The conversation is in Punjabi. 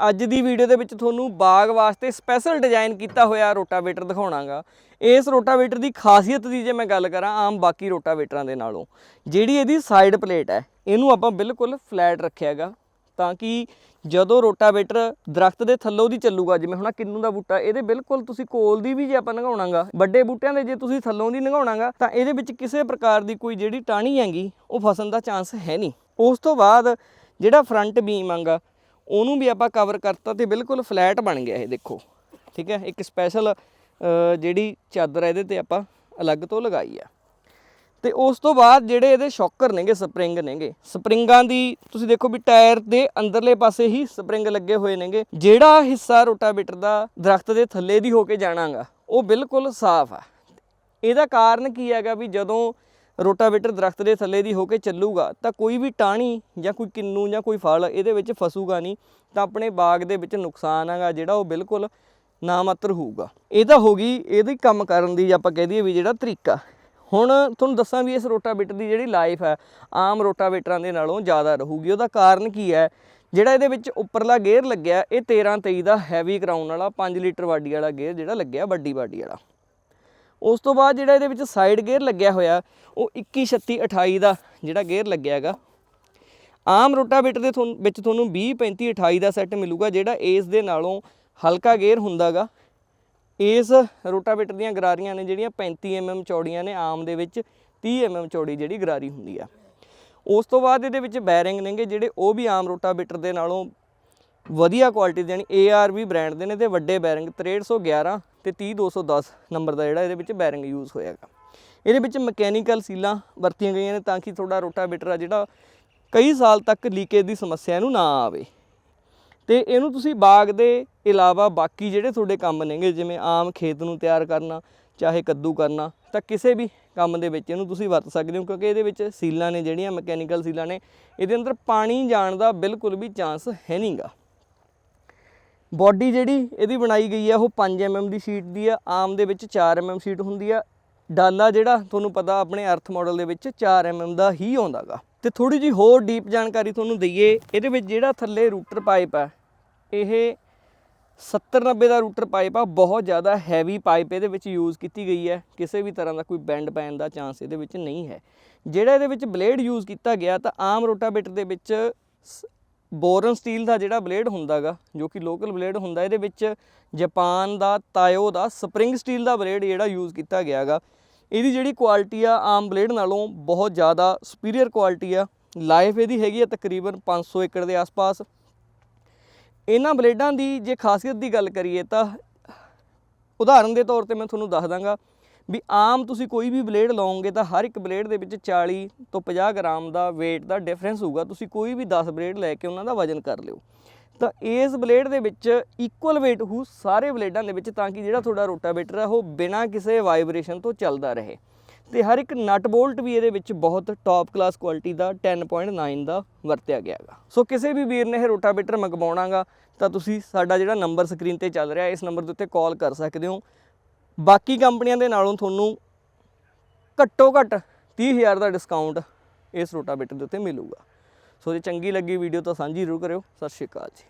ਅੱਜ ਦੀ ਵੀਡੀਓ ਦੇ ਵਿੱਚ ਤੁਹਾਨੂੰ ਬਾਗ ਵਾਸਤੇ ਸਪੈਸ਼ਲ ਡਿਜ਼ਾਈਨ ਕੀਤਾ ਹੋਇਆ ਰੋਟਾਵੇਟਰ ਦਿਖਾਉਣਾਗਾ। ਇਸ ਰੋਟਾਵੇਟਰ ਦੀ ਖਾਸੀਅਤ ਦੀ ਜੇ ਮੈਂ ਗੱਲ ਕਰਾਂ ਆਮ ਬਾਕੀ ਰੋਟਾਵੇਟਰਾਂ ਦੇ ਨਾਲੋਂ, ਜਿਹੜੀ ਇਹਦੀ ਸਾਈਡ ਪਲੇਟ ਹੈ, ਇਹਨੂੰ ਆਪਾਂ ਬਿਲਕੁਲ ਫਲੈਟ ਰੱਖਿਆਗਾ ਤਾਂ ਕਿ ਜਦੋਂ ਰੋਟਾਵੇਟਰ ਦਰਖਤ ਦੇ ਥੱਲੋਂ ਦੀ ਚੱਲੂਗਾ, ਜਿਵੇਂ ਹੁਣ ਆਹ ਕਿੰਨੂ ਦਾ ਬੂਟਾ, ਇਹਦੇ ਬਿਲਕੁਲ ਤੁਸੀਂ ਕੋਲ ਦੀ ਵੀ ਜੇ ਆਪਾਂ ਲੰਘਾਉਣਾਗਾ ਵੱਡੇ ਬੂਟਿਆਂ ਦੇ ਜੇ ਤੁਸੀਂ ਥੱਲੋਂ ਦੀ ਲੰਘਾਉਣਾਗਾ ਤਾਂ ਇਹਦੇ ਵਿੱਚ ਕਿਸੇ ਪ੍ਰਕਾਰ ਦੀ ਕੋਈ ਜਿਹੜੀ ਟਾਹਣੀ ਹੈਗੀ, ਉਹ ਫਸਣ ਦਾ ਚਾਂਸ ਹੈ ਨਹੀਂ। ਉਸ ਤੋਂ ਬਾਅਦ ਜਿਹੜਾ ਫਰੰਟ ਬੀਮ ਆਂਗਾ ਉਹਨੂੰ ਵੀ ਆਪਾਂ ਕਵਰ ਕਰਤਾ ਤੇ ਬਿਲਕੁਲ ਫਲੈਟ ਬਣ ਗਿਆ ਇਹ ਦੇਖੋ। ਠੀਕ ਹੈ? ਇੱਕ ਸਪੈਸ਼ਲ ਜਿਹੜੀ ਚਾਦਰ ਹੈ ਇਹਦੇ ਤੇ ਆਪਾਂ ਅਲੱਗ ਤੋਂ ਲਗਾਈ ਆ। ਤੇ ਉਸ ਤੋਂ ਬਾਅਦ ਜਿਹੜੇ ਇਹਦੇ ਸ਼ੌਕਰ ਨੇਗੇ ਸਪਰਿੰਗ ਨੇਗੇ ਸਪਰਿੰਗਾਂ ਦੀ ਤੁਸੀਂ ਦੇਖੋ ਵੀ ਟਾਇਰ ਦੇ ਅੰਦਰਲੇ ਪਾਸੇ ਹੀ ਸਪਰਿੰਗ ਲੱਗੇ ਹੋਏ ਨੇਗੇ। ਜਿਹੜਾ ਹਿੱਸਾ ਰੋਟਾਵੇਟਰ ਦਾ ਦਰਖਤ ਦੇ ਥੱਲੇ ਦੀ ਹੋ ਕੇ ਜਾਣਾਗਾ, ਉਹ ਬਿਲਕੁਲ ਸਾਫ਼ ਆ। ਇਹਦਾ ਕਾਰਨ ਕੀ ਹੈਗਾ ਵੀ ਜਦੋਂ ਰੋਟਾਵੇਟਰ ਦਰਖਤ ਦੇ ਥੱਲੇ ਦੀ ਹੋ ਕੇ ਚੱਲੂਗਾ, ਤਾਂ ਕੋਈ ਵੀ ਟਾਹਣੀ ਜਾਂ ਕੋਈ ਕਿੰਨੂ ਜਾਂ ਕੋਈ ਫਲ ਇਹਦੇ ਵਿੱਚ ਫਸੂਗਾ ਨਹੀਂ, ਤਾਂ ਆਪਣੇ ਬਾਗ ਦੇ ਵਿੱਚ ਨੁਕਸਾਨ ਹੈਗਾ ਜਿਹੜਾ ਉਹ ਬਿਲਕੁਲ ਨਾਮਾਤਰ ਹੋਊਗਾ। ਇਹ ਤਾਂ ਹੋ ਗਈ ਇਹਦੀ ਕੰਮ ਕਰਨ ਦੀ ਆਪਾਂ ਕਹਿ ਦਈਏ ਵੀ ਜਿਹੜਾ ਤਰੀਕਾ। ਹੁਣ ਤੁਹਾਨੂੰ ਦੱਸਾਂ ਵੀ ਇਸ ਰੋਟਾਵੇਟਰ ਦੀ ਜਿਹੜੀ ਲਾਈਫ ਹੈ, ਆਮ ਰੋਟਾਵੇਟਰਾਂ ਦੇ ਨਾਲੋਂ ਜ਼ਿਆਦਾ ਰਹੂਗੀ। ਉਹਦਾ ਕਾਰਨ ਕੀ ਹੈ? ਜਿਹੜਾ ਇਹਦੇ ਵਿੱਚ ਉੱਪਰਲਾ ਗੇਅਰ ਲੱਗਿਆ, ਇਹ 13 23 ਦਾ ਹੈਵੀ ਕਰਾਉਣ ਵਾਲਾ 5 ਲੀਟਰ ਵਾਡੀ ਵਾਲਾ ਗੇਅਰ ਜਿਹੜਾ ਲੱਗਿਆ ਵੱਡੀ ਵਾਡੀ ਵਾਲਾ। ਉਸ ਤੋਂ ਬਾਅਦ ਜਿਹੜਾ ਇਹਦੇ ਵਿੱਚ ਸਾਈਡ ਗੇਅਰ ਲੱਗਿਆ ਹੋਇਆ, ਉਹ 21 36 28 ਦਾ ਜਿਹੜਾ ਗੇਅਰ ਲੱਗਿਆ ਹੈਗਾ। ਆਮ ਰੋਟਾਵੇਟਰ ਦੇ ਤੁਹਾਨੂੰ ਵਿੱਚ ਤੁਹਾਨੂੰ 20 35 28 ਦਾ ਸੈੱਟ ਮਿਲੂਗਾ, ਜਿਹੜਾ ਇਸ ਦੇ ਨਾਲੋਂ ਹਲਕਾ ਗੇਅਰ ਹੁੰਦਾਗਾ ਇਸ ਰੋਟਾਵੇਟਰ ਦੀਆਂ ਗਰਾਰੀਆਂ ਨੇ ਜਿਹੜੀਆਂ 35 mm ਚੌੜੀਆਂ ਨੇ, ਆਮ ਦੇ ਵਿੱਚ 30 mm ਚੌੜੀ ਜਿਹੜੀ ਗਰਾਰੀ ਹੁੰਦੀ ਆ। ਉਸ ਤੋਂ ਬਾਅਦ ਇਹਦੇ ਵਿੱਚ ਬੈਰਿੰਗ ਨੇਗੇ, ਜਿਹੜੇ ਉਹ ਵੀ ਆਮ ਰੋਟਾਵੇਟਰ ਦੇ ਨਾਲੋਂ ਵਧੀਆ ਕੁਆਲਿਟੀ ਦੇ, ਯਾਨੀ ARV ਬ੍ਰਾਂਡ ਦੇ ਨੇ, ਤੇ ਵੱਡੇ ਬੈਰਿੰਗ 6311 ਤੇ 30210 ਨੰਬਰ ਦਾ ਜਿਹੜਾ ਇਹਦੇ ਵਿੱਚ ਬੈਰਿੰਗ ਯੂਜ਼ ਹੋਇਆਗਾ ਇਹਦੇ ਵਿੱਚ ਮਕੈਨੀਕਲ ਸੀਲਾਂ ਵਰਤੀਆਂ ਗਈਆਂ ਨੇ ਤਾਂ ਕਿ ਤੁਹਾਡਾ ਰੋਟਾਵੇਟਰ ਆ ਜਿਹੜਾ ਕਈ ਸਾਲ ਤੱਕ ਲੀਕੇਜ ਦੀ ਸਮੱਸਿਆ ਨੂੰ ਨਾ ਆਵੇ। ਤੇ ਇਹਨੂੰ ਤੁਸੀਂ ਬਾਗ ਦੇ ਇਲਾਵਾ ਬਾਕੀ ਜਿਹੜੇ ਤੁਹਾਡੇ ਕੰਮ ਨੇਗੇ, ਜਿਵੇਂ ਆਮ ਖੇਤ ਨੂੰ ਤਿਆਰ ਕਰਨਾ, ਚਾਹੇ ਕੱਦੂ ਕਰਨਾ, ਤਾਂ ਕਿਸੇ ਵੀ ਕੰਮ ਦੇ ਵਿੱਚ ਇਹਨੂੰ ਤੁਸੀਂ ਵਰਤ ਸਕਦੇ ਹੋ, ਕਿਉਂਕਿ ਇਹਦੇ ਵਿੱਚ ਸੀਲਾਂ ਨੇ ਜਿਹੜੀਆਂ ਮਕੈਨੀਕਲ ਸੀਲਾਂ ਨੇ, ਇਹਦੇ ਅੰਦਰ ਪਾਣੀ ਜਾਣ ਦਾ ਬਿਲਕੁਲ ਵੀ ਚਾਂਸ ਹੈ ਨਹੀਂਗਾ ਬਾਡੀ ਜਿਹੜੀ ਇਹਦੀ ਬਣਾਈ ਗਈ ਹੈ ਉਹ 5 mm ਦੀ ਸ਼ੀਟ ਦੀ ਆ, ਆਮ ਦੇ ਵਿੱਚ 4 mm ਸ਼ੀਟ ਹੁੰਦੀ ਆ। ਡਾਲਾ ਜਿਹੜਾ ਤੁਹਾਨੂੰ ਪਤਾ ਆਪਣੇ ਅਰਥ ਮਾਡਲ ਦੇ ਵਿੱਚ 4 mm ਦਾ ਹੀ ਆਉਂਦਾਗਾ ਤੇ ਥੋੜੀ ਜੀ ਹੋਰ ਡੀਪ ਜਾਣਕਾਰੀ ਤੁਹਾਨੂੰ ਦਈਏ, ਇਹਦੇ ਵਿੱਚ ਜਿਹੜਾ ਥੱਲੇ ਰੂਟਰ ਪਾਈਪ ਆ, ਇਹ 70 90 ਦਾ ਰੂਟਰ ਪਾਈਪ ਆ, ਬਹੁਤ ਜ਼ਿਆਦਾ ਹੈਵੀ ਪਾਈਪ ਇਹਦੇ ਵਿੱਚ ਯੂਜ਼ ਕੀਤੀ ਗਈ ਹੈ ਕਿਸੇ ਵੀ ਤਰ੍ਹਾਂ ਦਾ ਕੋਈ ਬੈਂਡ ਪੈਣ ਦਾ ਚਾਂਸ ਇਹਦੇ ਵਿੱਚ ਨਹੀਂ ਹੈ। ਜਿਹੜਾ ਇਹਦੇ ਵਿੱਚ ਬਲੇਡ ਯੂਜ਼ ਕੀਤਾ ਗਿਆ ਤਾਂ ਆਮ ਰੋਟਾਵੇਟਰ ਦੇ ਵਿੱਚ ਸ- ਬੋਰਨ ਸਟੀਲ ਦਾ ਜਿਹੜਾ ਬਲੇਡ ਹੁੰਦਾਗਾ, ਜੋ ਕਿ ਲੋਕਲ ਬਲੇਡ ਹੁੰਦਾ, ਇਹਦੇ ਵਿੱਚ ਜਾਪਾਨ ਦਾ, ਤਾਇਓ ਦਾ, ਸਪਰਿੰਗ ਸਟੀਲ ਦਾ ਬਲੇਡ ਜਿਹੜਾ ਯੂਜ਼ ਕੀਤਾ ਗਿਆਗਾ। ਇਹਦੀ ਜਿਹੜੀ ਕੁਆਲਿਟੀ ਆ, ਆਮ ਬਲੇਡ ਨਾਲੋਂ ਬਹੁਤ ਜ਼ਿਆਦਾ ਸੁਪੀਰੀਅਰ ਕੁਆਲਿਟੀ ਆ। ਲਾਈਫ ਇਹਦੀ ਹੈਗੀ ਆ ਤਕਰੀਬਨ 500 ਏਕੜ ਦੇ ਆਸ-ਪਾਸ। ਇਹਨਾਂ ਬਲੇਡਾਂ ਦੀ ਜੇ ਖਾਸੀਅਤ ਦੀ ਗੱਲ ਕਰੀਏ ਤਾਂ, ਉਦਾਹਰਨ ਦੇ ਤੌਰ ਤੇ ਮੈਂ ਤੁਹਾਨੂੰ ਦੱਸ ਦਾਂਗਾ ਵੀ ਆਮ ਤੁਸੀਂ ਕੋਈ ਵੀ ਬਲੇਡ ਲਾਓਗੇ ਤਾਂ ਹਰ ਇੱਕ ਬਲੇਡ ਦੇ ਵਿੱਚ 40 ਤੋਂ 50 ਗ੍ਰਾਮ ਦਾ weight ਦਾ ਡਿਫਰੈਂਸ ਹੋਊਗਾ। ਤੁਸੀਂ ਕੋਈ ਵੀ 10 ਬਲੇਡ ਲੈ ਕੇ ਉਹਨਾਂ ਦਾ ਵਜ਼ਨ ਕਰ ਲਿਓ। ਤਾਂ ਇਸ ਬਲੇਡ ਦੇ ਵਿੱਚ ਇਕੁਅਲ weight ਹੋ ਸਾਰੇ ਬਲੇਡਾਂ ਦੇ ਵਿੱਚ ਤਾਂ ਕਿ ਜਿਹੜਾ ਤੁਹਾਡਾ ਰੋਟਾਵੇਟਰ ਹੈ ਉਹ ਬਿਨਾਂ ਕਿਸੇ ਵਾਈਬ੍ਰੇਸ਼ਨ ਤੋਂ ਚੱਲਦਾ ਰਹੇ। ਤੇ ਹਰ ਇੱਕ ਨਟ ਬੋਲਟ ਵੀ ਇਹਦੇ ਵਿੱਚ ਬਹੁਤ ਟੌਪ ਕਲਾਸ ਕੁਆਲਿਟੀ ਦਾ 10.9 ਦਾ ਵਰਤਿਆ ਗਿਆ ਹੈਗਾ। ਸੋ ਕਿਸੇ ਵੀ ਵੀਰ ਨੇ ਇਹ ਰੋਟਾਵੇਟਰ ਮੰਗਵਾਉਣਾਗਾ ਤਾਂ ਤੁਸੀਂ ਸਾਡਾ ਜਿਹੜਾ ਨੰਬਰ ਸਕਰੀਨ ਤੇ ਚੱਲ ਰਿਹਾ, ਇਸ ਨੰਬਰ ਦੇ ਉੱਤੇ ਕਾਲ ਕਰ ਸਕਦੇ ਹੋ। ਬਾਕੀ ਕੰਪਨੀਆਂ ਦੇ ਨਾਲੋਂ ਤੁਹਾਨੂੰ ਘੱਟੋ ਘੱਟ 30000 ਦਾ ਡਿਸਕਾਊਂਟ ਇਸ ਰੋਟਾਵੇਟਰ ਦੇ ਉੱਤੇ ਮਿਲੂਗਾ। ਸੋ ਜੇ ਚੰਗੀ ਲੱਗੀ ਵੀਡੀਓ ਤਾਂ ਸਾਂਝੀ ਜ਼ਰੂਰ ਕਰਿਓ। ਸਤਿ ਸ਼੍ਰੀ ਅਕਾਲ ਜੀ।